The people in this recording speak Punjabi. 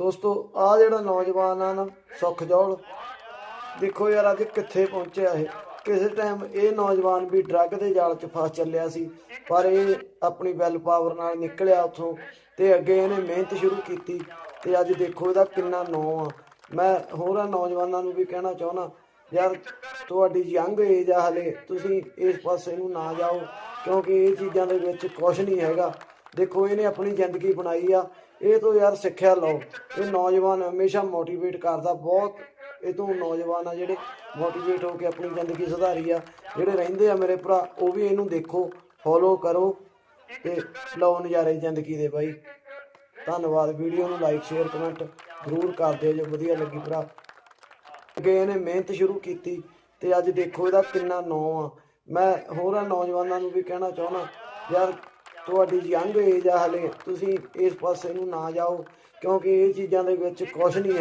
ਦੋਸਤੋ ਆ ਜਿਹੜਾ ਨੌਜਵਾਨ ਆ ਨਾ ਸੁਖਜੋਲ ਦੇਖੋ ਯਾਰ, ਅੱਜ ਕਿੱਥੇ ਪਹੁੰਚਿਆ ਇਹ। ਕਿਸੇ ਟਾਈਮ ਇਹ ਨੌਜਵਾਨ ਵੀ ਡਰੱਗ ਦੇ ਜਾਲ 'ਚ ਫਸ ਚੱਲਿਆ ਸੀ, ਪਰ ਇਹ ਆਪਣੀ ਵੈਲ ਪਾਵਰ ਨਾਲ ਨਿਕਲਿਆ ਉੱਥੋਂ ਤੇ ਅੱਗੇ ਇਹਨੇ ਮਿਹਨਤ ਸ਼ੁਰੂ ਕੀਤੀ ਤੇ ਅੱਜ ਦੇਖੋ ਇਹਦਾ ਕਿੰਨਾ ਨੌ ਆ। ਮੈਂ ਹੋਰਾਂ ਨੌਜਵਾਨਾਂ ਨੂੰ ਵੀ ਕਹਿਣਾ ਚਾਹੁੰਦਾ, ਯਾਰ ਤੁਹਾਡੀ ਯੰਗ ਏਜ ਆ ਹਲੇ, ਤੁਸੀਂ ਇਸ ਪਾਸੇ ਨੂੰ ਨਾ ਜਾਓ, ਕਿਉਂਕਿ ਇਹ ਚੀਜ਼ਾਂ ਦੇ ਵਿੱਚ ਕੁਝ ਨਹੀਂ ਹੈਗਾ। ਦੇਖੋ, ਇਹਨੇ ਆਪਣੀ ਜ਼ਿੰਦਗੀ ਬਣਾਈ ਆ ਇਹ ਤੋਂ ਯਾਰ ਸਿੱਖਿਆ ਲਓ। ਇਹ ਨੌਜਵਾਨ ਹਮੇਸ਼ਾ ਮੋਟੀਵੇਟ ਕਰਦਾ ਬਹੁਤ। ਇਹ ਤੋਂ ਨੌਜਵਾਨ ਆ ਜਿਹੜੇ ਮੋਟੀਵੇਟ ਹੋ ਕੇ ਆਪਣੀ ਜ਼ਿੰਦਗੀ ਸੁਧਾਰੀ ਆ। ਜਿਹੜੇ ਰਹਿੰਦੇ ਆ ਮੇਰੇ ਭਰਾ, ਉਹ ਵੀ ਇਹਨੂੰ ਦੇਖੋ ਫੋਲੋ ਕਰੋ ਤੇ ਲਓ ਨਜ਼ਾਰੇ ਜ਼ਿੰਦਗੀ ਦੇ ਬਾਈ। ਧੰਨਵਾਦ। ਵੀਡੀਓ ਨੂੰ ਲਾਈਕ ਸ਼ੇਅਰ ਕਮੈਂਟ ਜ਼ਰੂਰ ਕਰ ਦਿਓ ਜੇ ਵਧੀਆ ਲੱਗੀ ਭਰਾ। ਅੱਗੇ ਇਹਨੇ ਮਿਹਨਤ ਸ਼ੁਰੂ ਕੀਤੀ ਤੇ ਅੱਜ ਦੇਖੋ ਇਹਦਾ ਕਿੰਨਾ ਨੌ ਆ। ਮੈਂ ਹੋਰਾਂ ਨੌਜਵਾਨਾਂ ਨੂੰ ਵੀ ਕਹਿਣਾ ਚਾਹੁੰਦਾ, ਯਾਰ ਤੁਹਾਡੀ ਯੰਗ ਏਜ ਆ ਹਲੇ, ਤੁਸੀਂ ਇਸ ਪਾਸੇ ਨੂੰ ਨਾ ਜਾਓ, ਕਿਉਂਕਿ ਇਹ ਚੀਜ਼ਾਂ ਦੇ ਵਿੱਚ ਕੁਝ ਨਹੀਂ ਹੈ।